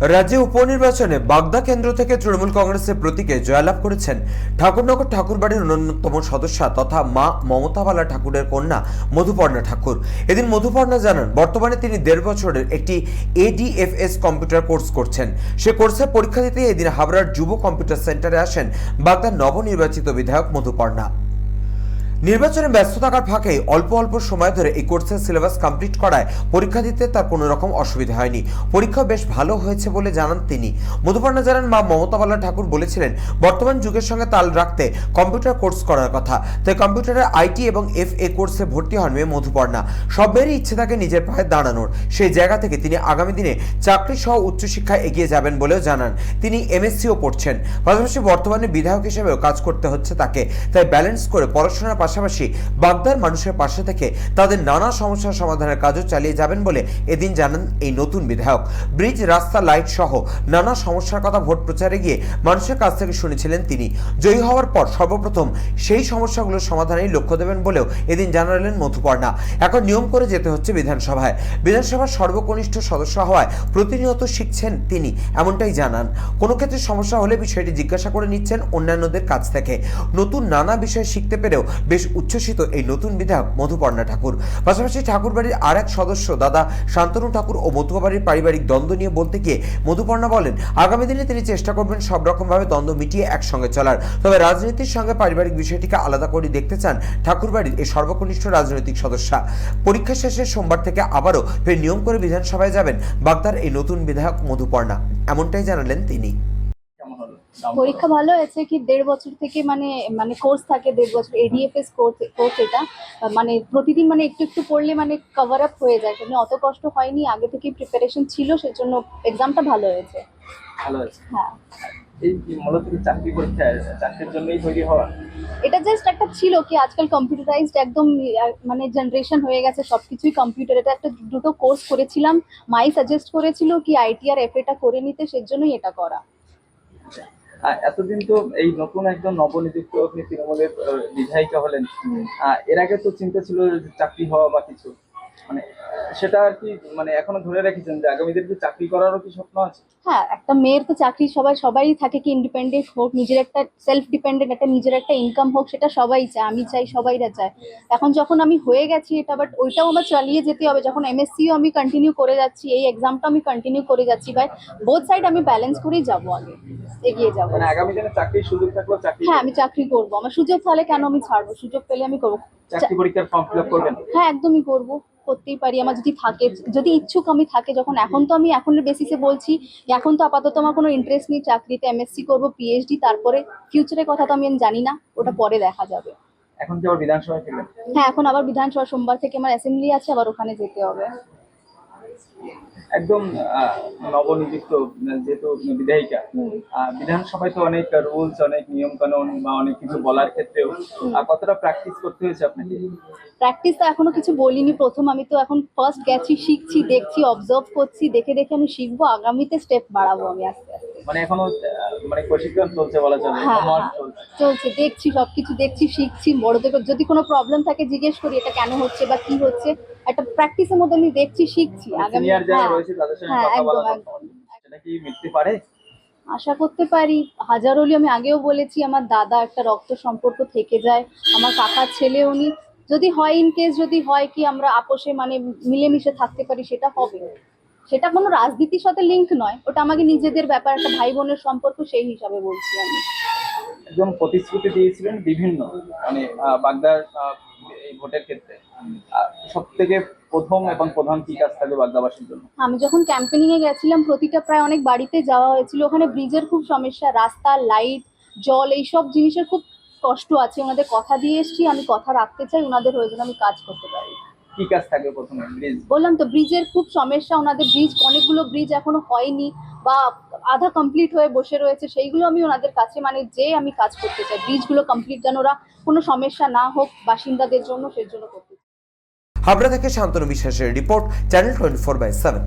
রাজ্যে উপনির্বাচনে বাগদা কেন্দ্র থেকে তৃণমূল কংগ্রেসের প্রতীকে জয়লাভ করেছেন ঠাকুরনগর ঠাকুরবাড়ির অন্যতম সদস্যা তথা মা মমতাবালা ঠাকুরের কন্যা মধুপর্ণা ঠাকুর। এদিন মধুপর্ণা জানান, বর্তমানে তিনি দেড় বছরের একটি এডিএফএস কম্পিউটার কোর্স করছেন। সে কোর্সের পরীক্ষা দিতে এদিন হাবড়ার যুব কম্পিউটার সেন্টারে আসেন বাগদার নবনির্বাচিত বিধায়ক মধুপর্ণা। নির্বাচনে ব্যস্ত থাকার ফাঁকে অল্প অল্প সময় ধরে এই কোর্সের সিলেবাস কমপ্লিট করায় পরীক্ষা দিতে তার কোনো রকম অসুবিধা হয়নি। পরীক্ষা বেশ ভালো হয়েছে বলে জানান তিনি। মধুপর্ণা জানান মা মমতাবালা ঠাকুর বলেছিলেন, বর্তমান যুগের সঙ্গে তাল রাখতে কম্পিউটার কোর্স করার কথা। তাই কম্পিউটারের আইটি এবং এফ এ কোর্সে ভর্তি হন মেয়ে মধুপর্ণা সবেরই ইচ্ছে থাকে নিজের পায়ে দাঁড়ানোর। সেই জায়গা থেকে তিনি আগামী দিনে চাকরি সহ উচ্চশিক্ষায় এগিয়ে যাবেন বলেও জানান। তিনি এমএসসিও পড়ছেন। পাশাপাশি বর্তমানে বিধায়ক হিসেবেও কাজ করতে হচ্ছে তাকে। তাই ব্যালেন্স করে পড়াশোনার পাশাপাশি বাগদার মানুষের পাশে থেকে তাদের নানা সমস্যার সমাধানের কাজও চালিয়ে যাবেন বলে এদিন জানান এই নতুন বিধায়ক। ব্রিজ, রাস্তা, লাইট সহ নানা সমস্যার কথা ভোট প্রচারে গিয়ে মানুষের কাছ থেকে শুনেছিলেন তিনি। জয়ী হওয়ার পর সর্বপ্রথম সেই সমস্যাগুলোর সমাধানেই লক্ষ্য দেবেন বলেও এদিন জানালেন মধুপর্ণা এখন নিয়ম করে যেতে হচ্ছে বিধানসভায়। বিধানসভার সর্বকনিষ্ঠ সদস্য হওয়ায় প্রতিনিয়ত শিখছেন তিনি, এমনটাই জানান। কোনো ক্ষেত্রে সমস্যা হলে বিষয়টি জিজ্ঞাসা করে নিচ্ছেন অন্যান্যদের কাছ থেকে। নতুন নানা বিষয় শিখতে পেরেও বেশ উচ্ছ্বসিত এই নতুন বিধায়ক মধুপর্ণা ঠাকুর। পাশাপাশি ঠাকুরবাড়ির আর এক সদস্য দাদা শান্তনু ঠাকুর ও মধুবাড়ির পারিবারিক দ্বন্দ্ব নিয়ে বলতে গিয়ে মধুপর্ণা বলেন, আগামী দিনে তিনি চেষ্টা করবেন সব রকমভাবে দ্বন্দ্ব মিটিয়ে একসঙ্গে চলার। তবে রাজনীতির সঙ্গে পারিবারিক বিষয়টিকে আলাদা করে দেখতে চান ঠাকুরবাড়ির এই সর্বকনিষ্ঠ রাজনৈতিক সদস্যা। পরীক্ষা শেষে সোমবার থেকে আবারও ফের নিয়ম করে বিধানসভায় যাবেন বাগদার এই নতুন বিধায়ক মধুপর্ণা। এমনটাই জানালেন তিনি। পরীক্ষা ভালো হয়েছে কি দেড় বছর থেকে মানে মানে কোর্স থাকে দেড় বছর এডিএফএস কোর্স কোর্স এটা। মানে প্রতিদিন মানে একটু একটু পড়লে মানে কভার আপ হয়ে যায়। মানে অত কষ্ট হয়নি আগে থেকে প্রিপারেশন ছিল সেজন্য এক্সামটা ভালো হয়েছে। ভালো আছে হ্যাঁ। এই মূলত চাকরি পরীক্ষা চাকরির জন্যই তৈরি হওয়া? এটা জাস্ট একটা ছিল কি আজকাল কম্পিউটারাইজড একদম মানে জেনারেশন হয়ে গেছে সব কিছুই কম্পিউটার এটা একটা দুটো কোর্স করেছিলাম। মাই সাজেস্ট করেছিল কি আইটি আর এফএটা করে নিতে সেজন্যই এটা করা। আহ, এতদিন তো এই নতুন একজন নবনিযুক্ত আপনি তৃণমূলের বিধায়িকা হলেন। এর আগে তো চিন্তা ছিল চাকরি হওয়া বা কিছু। মানে সেটা আর কি মানে এখনও ধরে রেখেছেন যে আগামী দিনে কি চাকরি করারও কি স্বপ্ন আছে? হ্যাঁ একটা মেয়ের তো চাকরি সবাই সবাই থাকে কি ইন্ডিপেন্ডেন্ট হোক নিজের একটা সেলফ ডিপেন্ডেন্ট একটা নিজের একটা ইনকাম হোক সেটা সবাই চায় আমি চাই সবাইরা চায়। এখন যখন আমি হয়ে গেছি এটা বাট ওইটাও আমার চালিয়ে যেতে হবে। যখন এমএসসিও আমি কন্টিনিউ করে যাচ্ছি এই এক্সামটা আমি কন্টিনিউ করে যাচ্ছি ভাই বোথ সাইড আমি ব্যালেন্স করেই যাব আগে এগিয়ে যাব। মানে আগামী দিনে চাকরির সুযোগ থাকলেও চাকরি হ্যাঁ আমি চাকরি করব। আমার সুযোগ তাহলে কেন আমি ছাড়বো? সুযোগ পেলে আমি করব। চাকরি পরীক্ষার ফর্ম ফিল আপ করবেন? হ্যাঁ একদমই করব। করতেই পারি আমার যদি থাকে যদি ইচ্ছুক আমি থাকে যখন এখন তো আমি এখনের বেসিসে বলছি এখন তো আপাতত আমার কোনো ইন্টারেস্ট নেই চাকরিতে এমএসসি করব পিএইচডি তারপরে ফিউচারের কথা তো আমি জানি না ওটা পরে দেখা যাবে। এখন কি আবার বিধানসভায় হ্যাঁ এখন আবার বিধানসভা সোমবার থেকে আমার অ্যাসেম্বলি আছে আবার ওখানে যেতে হবে। একদম নবনিযুক্ত যেহেতু বিধায়িকা বিধানসভায় তো অনেক রুলস অনেক নিয়ম কানুন বা অনেক কিছু বলার ক্ষেত্রেও কতটা প্র্যাকটিস করতে হয়েছে আপনাকে? প্র্যাকটিস তো এখনও কিছু বলিনি। প্রথম আমি তো এখন ফার্স্ট গেছি শিখছি দেখছি অবজার্ভ করছি দেখে দেখে আমি শিখব। আগামীতে স্টেপ বাড়াবো আমি আস্তে আস্তে। মানে এখনও মানে প্রশিক্ষণ চলছে বলা চলে হ্যাঁ হ্যাঁ, চলছে। চলছে দেখছি সবকিছু দেখছি শিখছি। বড়দের যদি কোনো প্রবলেম থাকে জিজ্ঞেস করি এটা কেন হচ্ছে বা কি হচ্ছে। একটা প্র্যাকটিসের মধ্যে আমি দেখছি শিখছি। আগামী হ্যাঁ, হ্যাঁ, একদম, একদম। আশা করতে পারি। হাজারোলি আমি আগেও বলেছি আমার দাদা একটা রক্ত সম্পর্ক থেকে যায় আমার কাকার ছেলে উনি। যদি হয় ইন কেস যদি হয় কি আমরা আপোষে মানে মিলেমিশে থাকতে পারি সেটা হবে। সেটা কোনো রাজনীতির সাথে লিঙ্ক নয়। ওটা আমাকে নিজেদের ব্যাপার একটা ভাই বোনের সম্পর্ক সেই হিসাবে বলছি আমি। একজন প্রতিশ্রুতি দিয়েছিলেন বিভিন্ন মানে বাগদার ভোটের ক্ষেত্রে? সব থেকে প্রথম এবং প্রধান কি কাজ থাকবে বাগদাবাসীর জন্য? আমি যখন ক্যাম্পেনিং এ গেছিলাম, প্রতিটা প্রায় অনেক বাড়িতে যাওয়া হয়েছিল। ওখানে ব্রিজের খুব সমস্যা, রাস্তা লাইট জল, এইসব জিনিসের খুব কষ্ট আছে। ওনাদের কথা দিয়ে এসছি, আমি কথা রাখতে চাই, ওনাদের হয়ে যেন আমি কাজ করতে পারি। কি কাজ থাকবে প্রথমে? ব্রিজ বললাম তো ব্রিজের খুব সমস্যা। ওনাদের ব্রিজ অনেকগুলো ব্রিজ এখনও হয়নি বা আধা কমপ্লিট হয়ে বসে রয়েছে। সেইগুলো আমি ওনাদের কাছে মানে যে আমি কাজ করতে চাই ব্রিজগুলো কমপ্লিট যেন ওরা কোনো সমস্যা না হোক বাসিন্দাদের জন্য সেই জন্য করতে চাই। হাবড়া থেকে শান্তনু বিশ্বাসের report channel twenty four by seven